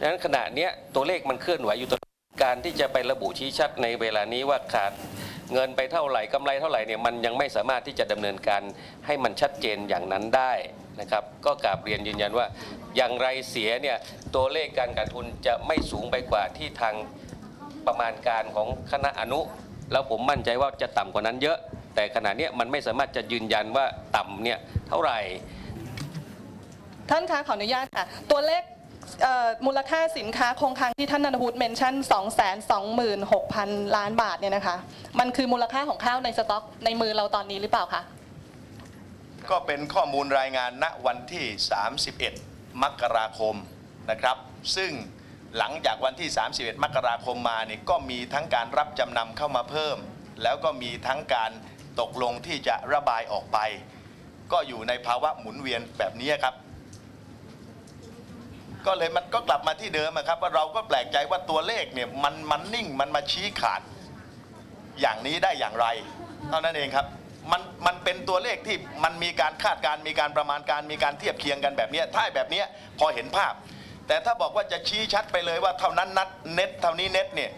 ดังนั้นขณะนี้ตัวเลขมันเคลื่อนไหวอยู่ตลอดการที่จะไประบุชี้ชัดในเวลานี้ว่าขาดเงินไปเท่าไหร่กำไรเท่าไหร่เนี่ยมันยังไม่สามารถที่จะดำเนินการให้มันชัดเจนอย่างนั้นได้นะครับ ก็กราบเรียนยืนยันว่า อย่างไรเสียเนี่ยตัวเลขการขาดทุนจะไม่สูงไปกว่าที่ทางประมาณการของคณะอนุ แล้วผมมั่นใจว่าจะต่ำกว่านั้นเยอะ แต่ขณะนี้มันไม่สามารถจะยืนยันว่าต่ำเนี่ยเท่าไหร่ ท่านคะขออนุญาตค่ะตัวเลข มูลค่าสินค้าคงคลังที่ท่านนันทวุฒิเมนชั่น 226,000 ล้านบาทเนี่ยนะคะ มันคือมูลค่าของข้าวในสต็อกในมือเราตอนนี้หรือเปล่าคะ ก็เป็นข้อมูลรายงานณวันที่ 31 มกราคมนะครับ ซึ่งหลังจากวันที่ 31 มกราคมมาเนี่ยก็มีทั้งการรับจำนำเข้ามาเพิ่ม แล้วก็มีทั้งการตกลงที่จะระบายออกไป ก็อยู่ในภาวะหมุนเวียนแบบนี้ครับ ก็เลยมันก็กลับมาที่เดิมครับว่าเราก็แปลกใจว่าตัวเลขเนี่ยมันมันนิ่งมันมาชี้ขาด อย่างนี้ได้อย่างไร เท่านั้นเองครับมันมันเป็นตัวเลขที่มันมีการคาดการมีการประมาณการมีการเทียบเคียงกันแบบนี้ถ้าแบบนี้พอเห็นภาพ แต่ถ้าบอกว่าจะชี้ชัดไปเลยว่าเท่านั้นนัดเน็ตเท่านี้เน็ตเนี่ย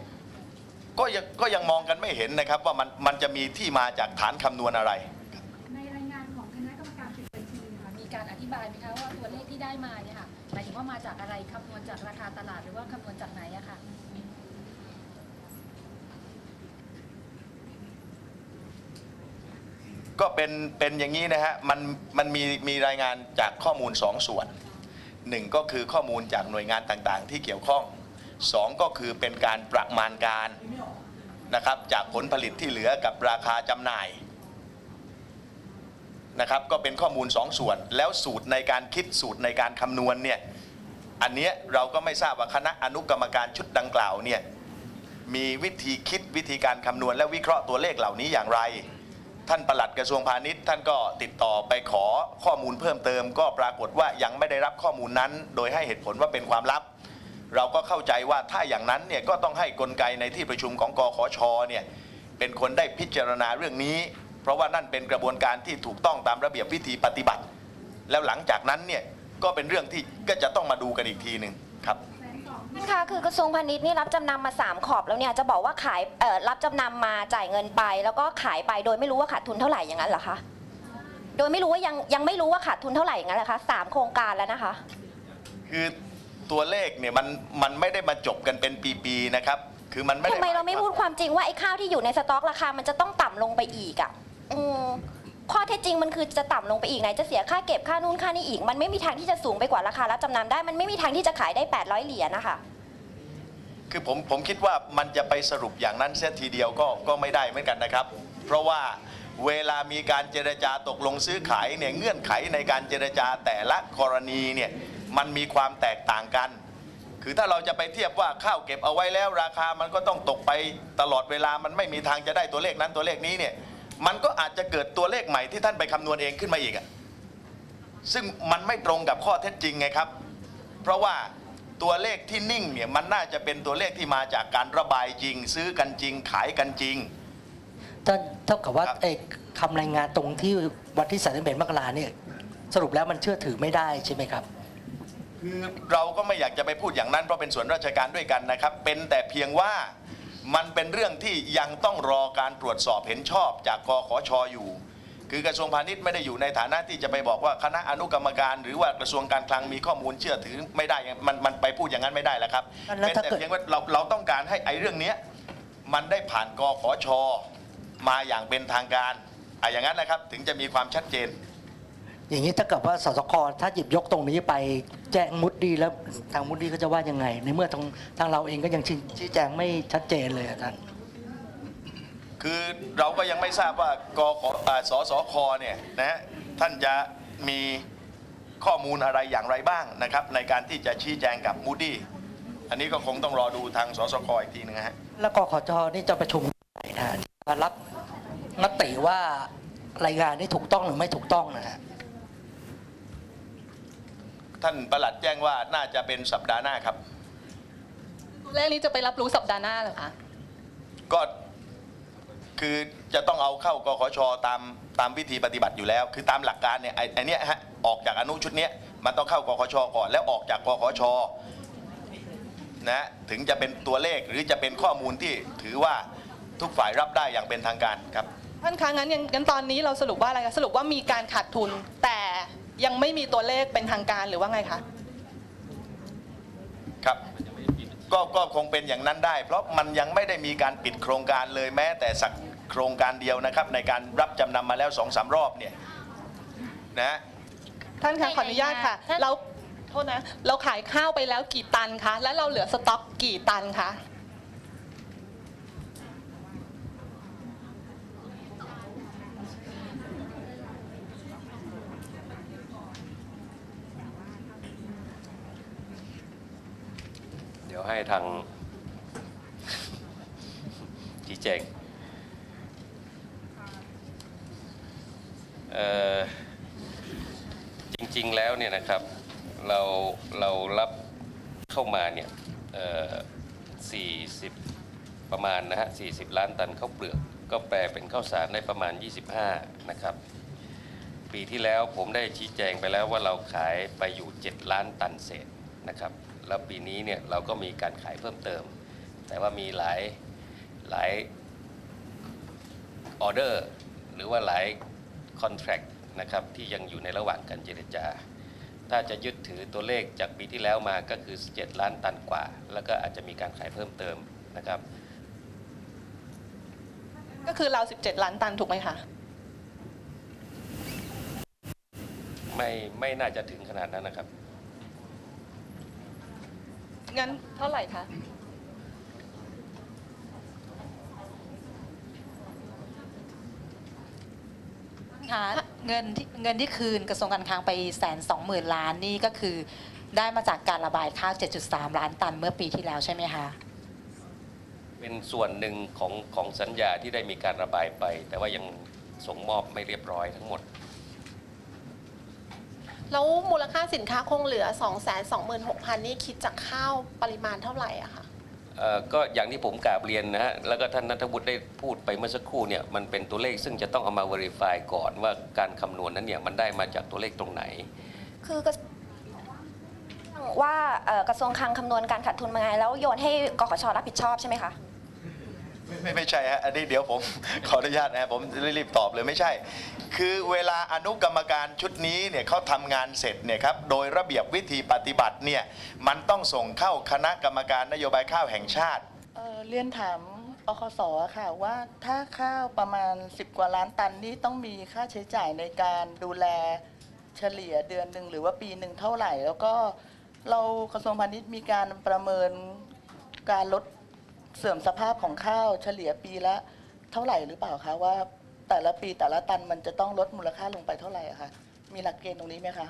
ก็ยังก็ยังมองกันไม่เห็นนะครับว่ามันมันจะมีที่มาจากฐานคำนวณอะไร ธิบายไหมคะว่าตัวเลขที่ได้มาเนี่ยค่ะหมายถึงว่ามาจากอะไรคำนวณจากราคาตลาดหรือว่าคำนวณจากไหนอะค่ะ ก็เป็นเป็นอย่างนี้นะฮะมันมันมีมีรายงานจากข้อมูลสองส่วนหนึ่งก็คือข้อมูลจากหน่วยงานต่างๆ ที่เกี่ยวข้องสองก็คือเป็นการประมาณการนะครับจากผลผลิตที่เหลือกับราคาจำหน่าย นะครับก็เป็นข้อมูลสองส่วน แล้วสูตรในการคิดสูตรในการคำนวณเนี่ยอันเนี้ยเราก็ไม่ทราบว่าคณะอนุกรรมการชุดดังกล่าวเนี่ยมีวิธีคิดวิธีการคำนวณ และวิเคราะห์ตัวเลขเหล่านี้อย่างไร ท่านปลัดกระทรวงพาณิชย์ท่านก็ติดต่อไปขอข้อมูลเพิ่มเติม ก็ปรากฏว่ายังไม่ได้รับข้อมูลนั้น โดยให้เหตุผลว่าเป็นความลับ เราก็เข้าใจว่าถ้าอย่างนั้นเนี่ยก็ต้องให้กลไกในที่ประชุมของกขชเนี่ยเป็นคนได้พิจารณาเรื่องนี้ เพราะว่านั่นเป็นกระบวนการที่ถูกต้องตามระเบียบวิธีปฏิบัติ แล้วหลังจากนั้นเนี่ยก็เป็นเรื่องที่ก็จะต้องมาดูกันอีกทีหนึ่งครับท่านคะคือกระทรวงพาณิชย์นี่รับจำนำมา3ขอบแล้วเนี่ยจะบอกว่าขายเอ่อรับจำนำมาจ่ายเงินไป แล้วก็ขายไปโดยไม่รู้ว่าขาดทุนเท่าไหร่อย่างนั้นเหรอคะโดยไม่รู้ว่ายังยังไม่รู้ว่าขาดทุนเท่าไหร่อย่างนั้นเหรอคะสามโครงการแล้วนะคะ คือตัวเลขเนี่ยมันมันไม่ได้มาจบกันเป็นปีๆนะครับ คือมันไม่ได้ทำไมเราไม่หยควพูดความจริงว่าไอ้ข้าวที่อยู่ในสต็อกราคามันจะต้องต่ำลงไปอีกอะ อืมข้อเท็จจริงมันคือจะต่ำลงไปอีกไหนจะเสียค่าเก็บค่านู่นค่านี่อีก มันไม่มีทางที่จะสูงไปกว่าราคารับจำนำได้ มันไม่มีทางที่จะขายได้ 800 เหรียญนะคะ คือผมผมคิดว่ามันจะไปสรุปอย่างนั้นเสียทีเดียวก็ก็ไม่ได้เหมือนกันนะครับ เพราะว่าเวลามีการเจรจาตกลงซื้อขายเนี่ยเงื่อนไขในการเจรจาแต่ละกรณีเนี่ยมันมีความแตกต่างกัน คือถ้าเราจะไปเทียบว่าข้าวเก็บเอาไว้แล้วราคามันก็ต้องตกไปตลอดเวลามันไม่มีทางจะได้ตัวเลขนั้นตัวเลขนี้เนี่ย มันก็อาจจะเกิดตัวเลขใหม่ที่ท่านไปคำนวณเองขึ้นมาอีกอะซึ่งมันไม่ตรงกับข้อเท็จจริงไงครับ เพราะว่าตัวเลขที่นิ่งเนี่ยมันน่าจะเป็นตัวเลขที่มาจากการระบายจริง ซื้อกันจริงขายกันจริง ท่านเท่ากับว่าครับเอกคำรายงานตรงที่วันที่31มกราเนี่ยสรุปแล้วมันเชื่อถือไม่ได้ใช่ไหมครับคือเราก็ไม่อยากจะไปพูดอย่างนั้นเพราะเป็นส่วนราชการด้วยกันนะครับ เป็นแต่เพียงว่า มันเป็นเรื่องที่ยังต้องรอการตรวจสอบเห็นชอบจากกขชอยู่ คือกระทรวงพาณิชย์ไม่ได้อยู่ในฐานะที่จะไปบอกว่าคณะอนุกรรมการ หรือว่ากระทรวงการคลังมีข้อมูลเชื่อถือไม่ได้มันมันไปพูดอย่างนั้นไม่ได้แล้วครับแล้วเป็นถ้าแต่เกิด เพียงว่าเราเราต้องการให้ไอ้เรื่องเนี้ยมันได้ผ่านกขชมาอย่างเป็นทางการอะอย่างนั้นนะครับถึงจะมีความชัดเจน อย่างนี้ถ้าเกิดว่าสสคถ้าหยิบยกตรงนี้ไปแจ้งมุดดีแล้วทางมุดดีเขาจะว่ายังไง ในเมื่อทางทางเราเองก็ยังชี้ชี้แจงไม่ชัดเจนเลยอะท่านคือเราก็ยังไม่ทราบว่ากขอ่าสสคเนี่ยนะฮะท่านจะมีข้อมูลอะไรอย่างไรบ้างนะครับ ในการที่จะชี้แจงกับมูดี้อันนี้ก็คงต้องรอดูทางสสคอีกทีนึงนะฮะแล้วกขจนี่จะประชุมไหนนะฮะที่มารับมติว่ารายงานนี้ถูกต้องหรือไม่ถูกต้องนะฮะ ท่านประหลัดแจ้งว่าน่าจะเป็นสัปดาห์หน้าครับ ตัวเลขนี้จะไปรับรู้สัปดาห์หน้าเหรอคะ ก็คือจะต้องเอาเข้ากขชตามตามวิธีปฏิบัติอยู่แล้ว คือตามหลักการเนี่ยไอ้ไอ้เนี้ยฮะออกจากอนุชุดเนี้ยมันต้องเข้ากขชก่อน แล้วออกจากกขชนะถึงจะเป็นตัวเลขหรือจะเป็นข้อมูลที่ถือว่าทุกฝ่ายรับได้อย่างเป็นทางการครับ ท่านคะงั้นยังงั้นตอนนี้เราสรุปว่าอะไรคะสรุปว่ามีการขาดทุนแต่ ยังไม่มีตัวเลขเป็นทางการหรือว่าไงคะครับก็ก็คงเป็นอย่างนั้นได้ เพราะมันยังไม่ได้มีการปิดโครงการเลยแม้แต่สักโครงการเดียวนะครับ ในการรับจำนำมาแล้วสองสามรอบเนี่ยนะท่านคะขออนุญาตค่ะท่านเราโทษนะเราขายข้าวไปแล้วกี่ตันคะ แล้วเราเหลือสต็อกกี่ตันคะ ยวให้ทางชี้แจงจริงๆแล้วเนี่ยนะครับเราเรารับเข้ามาเนี่ยเอ่อ40 ประมาณนะฮะ 40 ล้านตันข้าวเปลือก ก็แปลเป็นข้าวสารได้ประมาณ 25 นะครับ ปีที่แล้วผมได้ชี้แจงไปแล้วว่าเราขายไปอยู่ 7 ล้านตันเศษนะครับ แล้วปีนี้เนี่ยเราก็มีการขายเพิ่มเติม แต่ว่ามีหลายหลายออเดอร์หรือว่าหลายคอนแท c t นะครับที่ยังอยู่ในระหว่างการเจรจา ถ้าจะยึดถือตัวเลขจากปีที่แล้วมาก็คือ 7 ล้านตันกว่า แล้วก็อาจจะมีการขายเพิ่มเติมนะครับ ก็คือเรา 17 ล้านตันถูกไหมคะไม่ไม่น่าจะถึงขนาดนั้นนะครับ งั้นเท่าไหร่คะคะเงินที่เงินที่คืนกระทรวงการคลังไปแสนสองหมื่นล้านนี่ก็คือ ได้มาจากการระบายข้าว 7.3 ล้านตันเมื่อปีที่แล้วใช่ไหมคะ เป็นส่วนหนึ่งของของสัญญาที่ได้มีการระบายไป แต่ว่ายังส่งมอบไม่เรียบร้อยทั้งหมด แล้วมูลค่าสินค้าคงเหลือ 2 2 6 0 0 0 นี่คิดจากข้าวปริมาณเท่าไหร่อะคะเอ่อก็อย่างที่ผมกราบเรียนนะฮะ แล้วก็ท่านนัทวุฒิได้พูดไปเมื่อสักครู่เนี่ย มันเป็นตัวเลขซึ่งจะต้องเอามา verify ก่อนว่าการคำนวณนั้นเนี่ยมันได้มาจากตัวเลขตรงไหน คือกระว่าเอ่อกระทรวงคลังคำนวณการขาดทุนมาไง แล้วโยนให้กขชรับผิดชอบใช่ไหมคะ ไม่ไม่ใช่ฮะอันนี้เดี๋ยวผม ขออนุญาตนะฮะผมรีบตอบเลยไม่ใช่ คือเวลาอนุกรรมการชุดนี้เนี่ยเขาทำงานเสร็จเนี่ยครับโดยระเบียบวิธีปฏิบัติเนี่ยมันต้องส่งเข้าคณะกรรมการนโยบายข้าวแห่งชาติ เอ่อเรียนถามอคสค่ะว่าถ้าข้าวประมาณ 10 กว่าล้านตันนี่ต้องมีค่าใช้จ่ายในการดูแลเฉลี่ยเดือนหนึ่งหรือว่าปีหนึ่งเท่าไหร่ แล้วก็เรากระทรวงพาณิชย์มีการประเมินการลด เสื่อมสภาพของข้าวเฉลี่ยปีละเท่าไหร่หรือเปล่าคะว่า แต่ละปีแต่ละตันมันจะต้องลดมูลค่าลงไปเท่าไหร่อะคะมีหลักเกณฑ์ตรงนี้ไหมคะ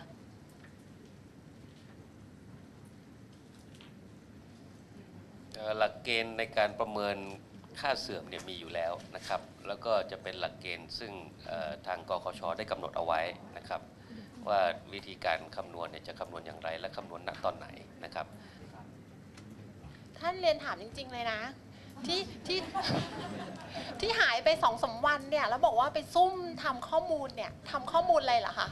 หลักเกณฑ์ในการประเมินค่าเสื่อมเนี่ยมีอยู่แล้วนะครับ แล้วก็จะเป็นหลักเกณฑ์ซึ่งทางกคชได้กำหนดเอาไว้นะครับ ว่าวิธีการคำนวณเนี่ยจะคำนวณอย่างไรและคำนวณณตอนไหนนะครับ ท่านเรียนถามจริง ๆ เลยนะ ที่ที่ที่หายไปสองสามวันเนี่ย แล้วบอกว่าไปซุ่มทำข้อมูลเนี่ยทำข้อมูลอะไรเหรอคะ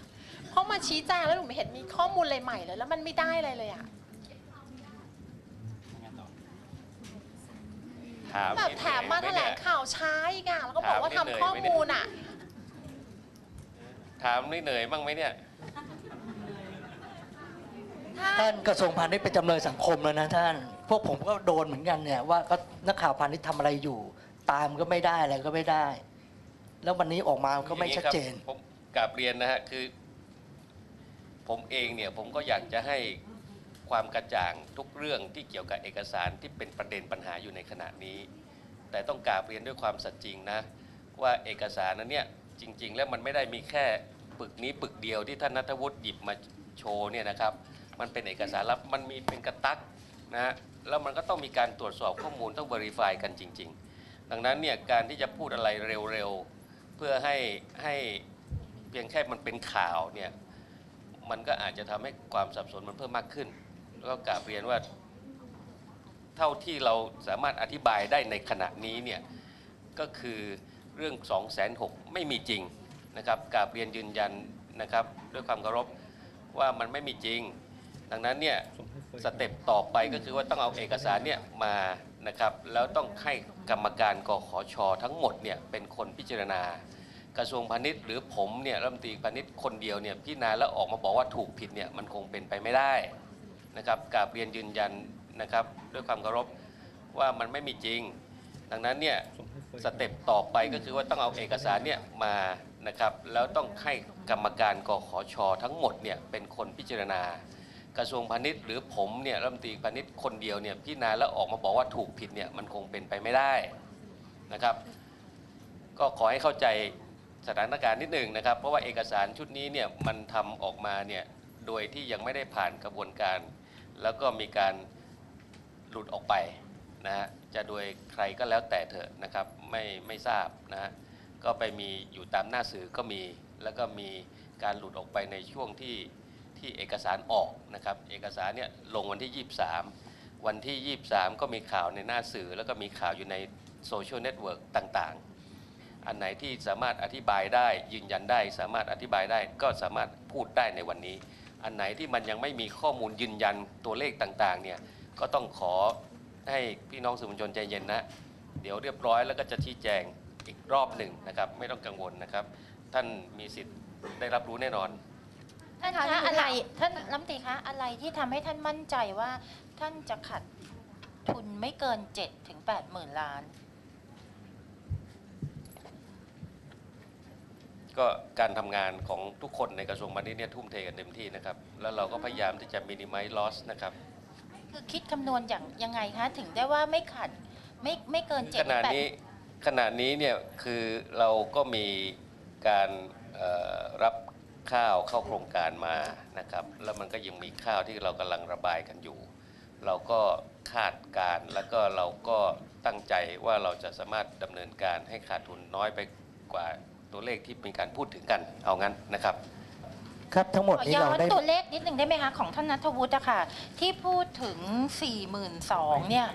เพราะมาชี้แจงแล้วหนูไม่เห็นมีข้อมูลอะไรใหม่เลยแล้วมันไม่ได้อะไรเลยอะถามแบบแถมมาแถลงข่าวช้าอีกอะแล้วก็บอกว่าทำข้อมูลอะถามนี่เหนื่อยบ้างไหมเนี่ยท่านกระทรวงพาณิชย์เป็นจำเลยสังคมแล้วนะท่าน พวกผมก็โดนเหมือนกันเนี่ยว่าก็นักข่าวพาณิชย์ทำอะไรอยู่ ตามก็ไม่ได้อะไรก็ไม่ได้ แล้ววันนี้ออกมาก็ไม่ชัดเจน อย่างครับผมกราบเรียนนะฮะคือ ผมเองเนี่ยผมก็อยากจะให้ความกระจ่างทุกเรื่องที่เกี่ยวกับเอกสารที่เป็นประเด็นปัญหาอยู่ในขณะนี้ แต่ต้องกราบเรียนด้วยความสัตย์จริงนะ ว่าเอกสารนั้นเนี่ยจริง ๆ แล้วมันไม่ได้มีแค่ปึกนี้ปึกเดียวที่ท่านนัทวุฒิหยิบมาโชว์เนี่ยนะครับ มันเป็นเอกสารลับมันมีเป็นกระตักนะฮะ แล้วมันก็ต้องมีการตรวจสอบข้อมูลต้อง verify กันจริง ๆ ดังนั้นเนี่ยการที่จะพูดอะไรเร็วๆ เพื่อให้ให้เพียงแค่มันเป็นข่าวเนี่ยมันก็อาจจะทำให้ความสับสนมันเพิ่มมากขึ้น แล้วก็กราบเรียนว่าเท่าที่เราสามารถอธิบายได้ในขณะนี้เนี่ยก็คือเรื่อง 2 6 0 0 0ไม่มีจริงนะครับกราบเรียนยืนยันนะครับด้วยความเคารพว่ามันไม่มีจริง ดังนั้นเนี่ย สเต็ปต่อไปก็คือว่าต้องเอาเอกสารเนี่ยมานะครับ แล้วต้องให้กรรมการกขชทั้งหมดเนี่ยเป็นคนพิจารณา กระทรวงพาณิชย์หรือผมเนี่ยรัฐมนตรีพาณิชย์คนเดียวเนี่ยพิจารณาแล้วออกมาบอกว่าถูกผิดเนี่ยมันคงเป็นไปไม่ได้นะครับกาบเรียนยืนยันนะครับ ด้วยความเคารพว่ามันไม่มีจริง ดังนั้นเนี่ยสเต็ปต่อไปก็คือว่าต้องเอาเอกสารเนี่ยมานะครับ แล้วต้องให้กรรมการกขชทั้งหมดเนี่ยเป็นคนพิจารณา กระทรวงพาณิชย์หรือผมเนี่ยรัฐมนตรีพาณิชย์คนเดียวเนี่ยพิจารณาแล้วออกมาบอกว่าถูกผิดเนี่ยมันคงเป็นไปไม่ได้นะครับ ก็ขอให้เข้าใจสถานการณ์นิดหนึ่งนะครับ เพราะว่าเอกสารชุดนี้เนี่ยมันทำออกมาเนี่ยโดยที่ยังไม่ได้ผ่านกระบวนการ แล้วก็มีการหลุดออกไปนะฮะจะโดยใครก็แล้วแต่เถอะนะครับไม่ไม่ทราบนะฮะก็ไปมีอยู่ตามหน้าสื่อก็มี แล้วก็มีการหลุดออกไปในช่วงที่ ที่เอกสารออกนะครับ เอกสารเนี่ยลงวันที่ 23 วันที่ 23 ก็มีข่าวในหน้าสื่อ แล้วก็มีข่าวอยู่ในโซเชียลเน็ตเวิร์กต่างๆ อันไหนที่สามารถอธิบายได้ยืนยันได้ สามารถอธิบายได้ก็สามารถพูดได้ในวันนี้ อันไหนที่มันยังไม่มีข้อมูลยืนยันตัวเลขต่างๆเนี่ยก็ต้องขอให้พี่น้องสื่อมวลชนใจเย็นนะ เดี๋ยวเรียบร้อยแล้วก็จะชี้แจงอีกรอบหนึ่งนะครับ ไม่ต้องกังวลนะครับ ท่านมีสิทธิ์ได้รับรู้แน่นอน ท่านคะอะไรท่านรัฐมนตรีคะอะไรที่ทำให้ท่านมั่นใจว่าท่านจะขัดทุนไม่เกิน7ถึง8หมื่นล้าน ก็การทำงานของทุกคนในกระทรวงพาณิชย์เนี่ยทุ่มเทกันเต็มที่นะครับ แล้วเราก็พยายามที่จะ minimize loss นะครับ คือคิดคำนวณอย่างยังไงคะ ถึงได้ว่าไม่ขัดไม่ไม่เกิน7ขถึงณะ8นี้ขณะนี้เนี่ยคือเราก็มีการเอ่อรับ ข้าวเข้าโครงการมานะครับ แล้วมันก็ยังมีข้าวที่เรากำลังระบายกันอยู่ เราก็คาดการณ์แล้วก็เราก็ตั้งใจว่าเราจะสามารถดำเนินการให้ขาดทุนน้อยไปกว่าตัวเลขที่มีการพูดถึงกันเอางั้นนะครับครับทั้งหมดขอนี้ย้อเรานได้ตัวเลขนิดหนึ่งได้ไหมคะของท่านนัทวุฒิอะค่ะที่พูดถึง 4 2 0 0 0เนี่ย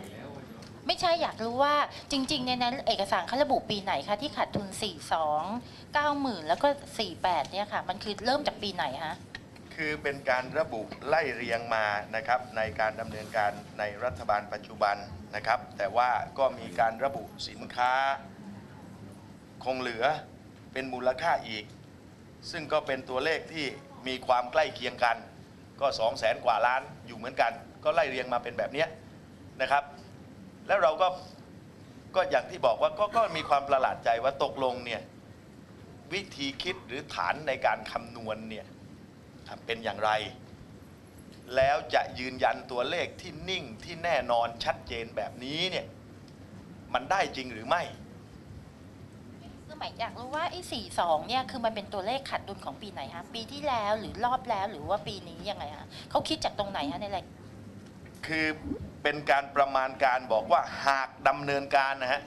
ไม่ใช่อยากรู้ว่าจริงๆในนั้นเอกสารเขาระบุปีไหนคะที่ขาดทุน 42 90,000 แล้วก็ 48 เนี่ยค่ะ มันคือเริ่มจากปีไหนคะคือเป็นการระบุไล่เรียงมานะครับในการดำเนินการในรัฐบาลปัจจุบันนะครับ แต่ว่าก็มีการระบุสินค้า คงเหลือเป็นมูลค่าอีก ซึ่งก็เป็นตัวเลขที่มีความใกล้เคียงกัน ก็ 2 0 0แสนกว่าล้านอยู่เหมือนกัน ก็ไล่เรียงมาเป็นแบบเนี้ย แล้วเราก็ก็อย่างที่บอกว่าก็ก็มีความประหลาดใจว่าตกลงเนี่ยวิธีคิดหรือฐานในการคำนวณเนี่ยครับเป็นอย่างไร แล้วจะยืนยันตัวเลขที่นิ่งที่แน่นอนชัดเจนแบบนี้เนี่ยมันได้จริงหรือไม่คือหมายอยากรู้ว่าไอ้42เนี่ยคือมันเป็นตัวเลขขาดดุลของปีไหนคะปีที่แล้วหรือรอบแล้วหรือว่าปีนี้ยังไงคะเขาคิดจากตรงไหนคะในรายคือ เป็นการประมาณการบอกว่าหากดำเนินการนะฮะ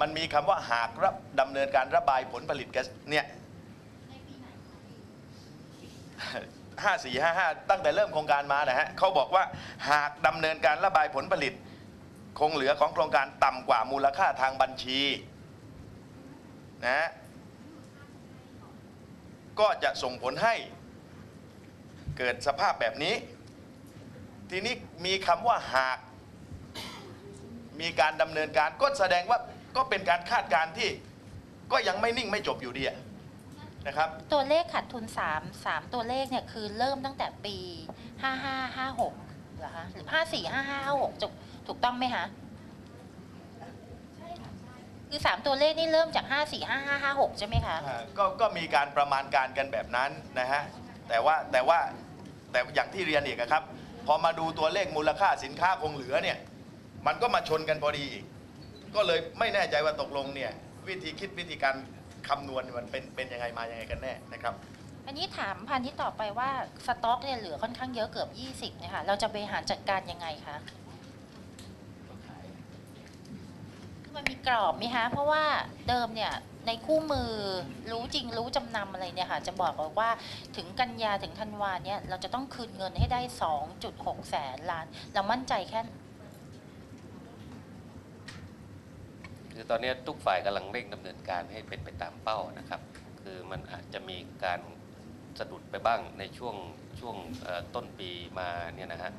มันมีคำว่าหากรับดำเนินการระบายผลผลิตแก๊สเนี่ยห้าสี่ห้าห้าตั้งแต่เริ่มโครงการมานะฮะเขาบอกว่าหากดำเนินการระบายผลผลิต คงเหลือของโครงการต่ำกว่ามูลค่าทางบัญชีนะฮะก็จะส่งผลให้เกิดสภาพแบบนี้ ทีนี้มีคำว่าหากมีการดำเนินการก็แสดงว่าก็เป็นการคาดการณ์ที่ก็ยังไม่นิ่งไม่จบอยู่ดีอะนะครับ ตัวเลขขาดทุน3 3ตัวเลขเนี่ยคือเริ่มตั้งแต่ปี 5556เหรอคะหรือ54 5556ถูกถูกต้องไหมคะคือ 3 ตัวเลขนี่เริ่มจาก 54 5556 ใช่ไหมคะอ่าก็ก็มีการประมาณการกันแบบนั้นนะฮะแต่ว่าแต่ว่าแต่อย่างที่เรียนอีกอะครับ พอมาดูตัวเลขมูลค่าสินค้าคงเหลือเนี่ยมันก็มาชนกันพอดีอีกก็เลยไม่แน่ใจว่าตกลงเนี่ยวิธีคิดวิธีการคำนวณมันเป็นเป็นยังไงมายังไงกันแน่นะครับ อันนี้ถามพันที่ต่อไปว่าสต็อกเนี่ยเหลือค่อนข้างเยอะเกือบ 20เนี่ยค่ะเราจะบริหารจัดการยังไงคะ คือ มันมีกรอบไหมคะ เพราะว่าเดิมเนี่ยในคู่มือรู้จริงรู้จำนำอะไรเนี่ยค่ะ จะบอกว่าถึงกันยาถึงธันวาเนี่ยเราจะต้องคืนเงินให้ได้ 2.6 แสนล้าน เรามั่นใจแค่ คือตอนนี้ทุกฝ่ายกำลังเร่งดำเนินการให้เป็นไปตามเป้านะครับ คือมันอาจจะมีการสะดุดไปบ้างในช่วงช่วงต้นปีมาเนี่ยนะฮะ